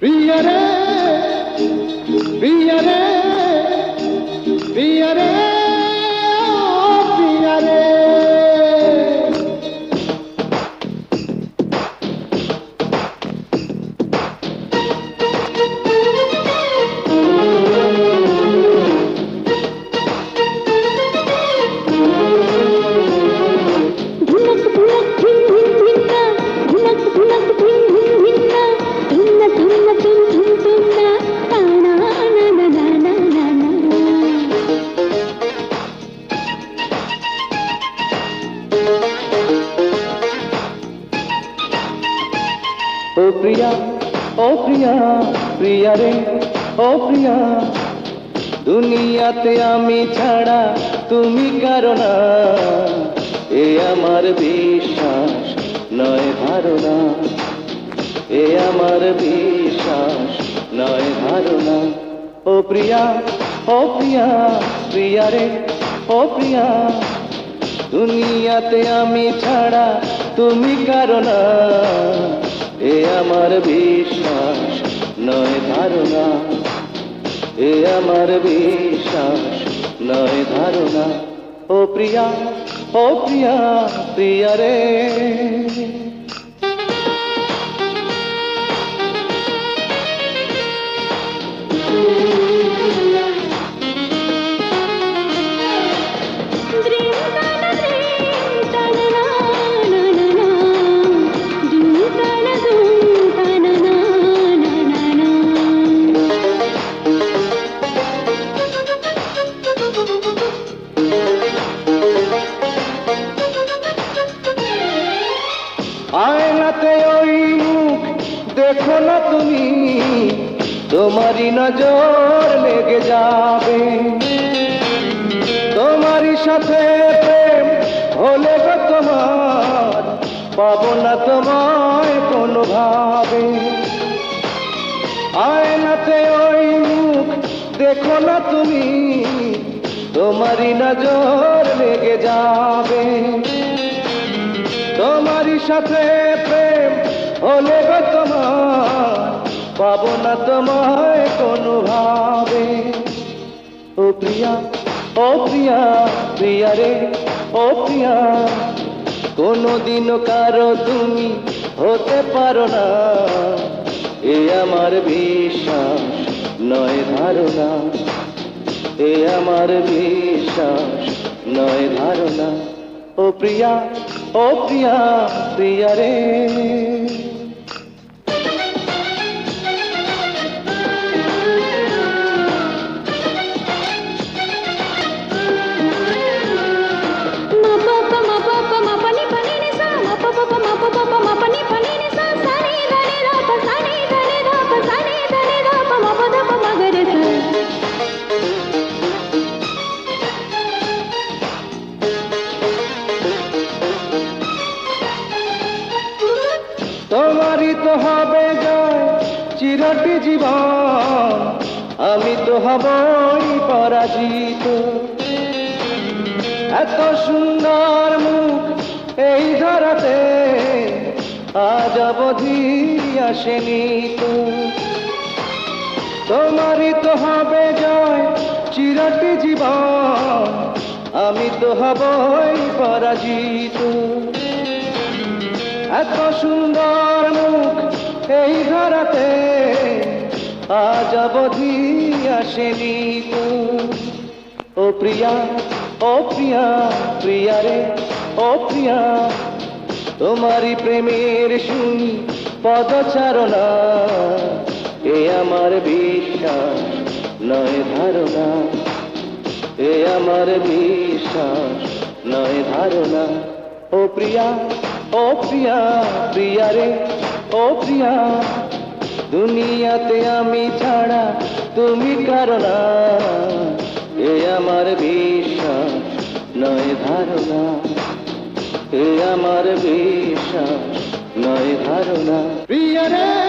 প্রিয়া প্রিয়া, ও প্রিয়া প্রিয়া রে, ও প্রিয়া। দুনিয়াতে আমি ছাড়া তুমি কারণা এ আমার বিশ্বাস নয় ধারণা এ আমার বিশ্বাস নয় ধারণা ও প্রিয়া ও প্রিয়া প্রিয়া রে, ও প্রিয়া। দুনিয়াতে আমি ছাড়া তুমি কারণা আমার বিশ্বাস, নয় ধারণা। এ আমার বিশ্বাস, নয় ধারণা। ও প্রিয়া ও প্রিয়া প্রিয়া রে। না তুমি, তোমারই নজর লেগে যাবে। তোমারই সাথে প্রেম হলে গো তোমার, পাবো না তোমায় কোনো ভাবে আয়নাতে ওই মুখ দেখো না তুমি, তোমারই নজর লেগে যাবে। তোমারই সাথে প্রেম গো তোমার পাবো না তোমায় কোনো ভাবে ও প্রিয়া ও প্রিয়া প্রিয়া রে, ও প্রিয়া। কোনোদিনও কারও তুমি হতে পারো না। এ আমার বিশ্বাস, নয় ধারণা। এ আমার বিশ্বাস, নয় ধারণা। ও প্রিয়া ও প্রিয়া প্রিয়া রে। হবে জয় চিরটি জীবন, আমি তো হবই পরাজিত। এত সুন্দর মুখ এই ধরাতে আজ অবধি আসেনি তো। তোমারই তো হবে জয় চিরটি জীবন, আমি তো হবই পরাজিত। এত সুন্দর এই ধরাতে আজ অবধি আসেনি ও প্রিয়া ও প্রিয়া প্রিয়া রে, ও প্রিয়া, তোমারই প্রেমের শুনি পদচারণা, এ আমার বিশ্বাস নয় ধারণা, এ আমার বিশ্বাস নয় ধারণা। ও প্রিয়া ও প্রিয়া প্রিয়া রে, ও প্রিয়া, দুনিয়াতে আমি ছাড়া তুমি কারণা এ আমার বিশ্বাস, নয় ধারণা। এ আমার বিশ্বাস, নয় ধারণা। প্রিয়া রে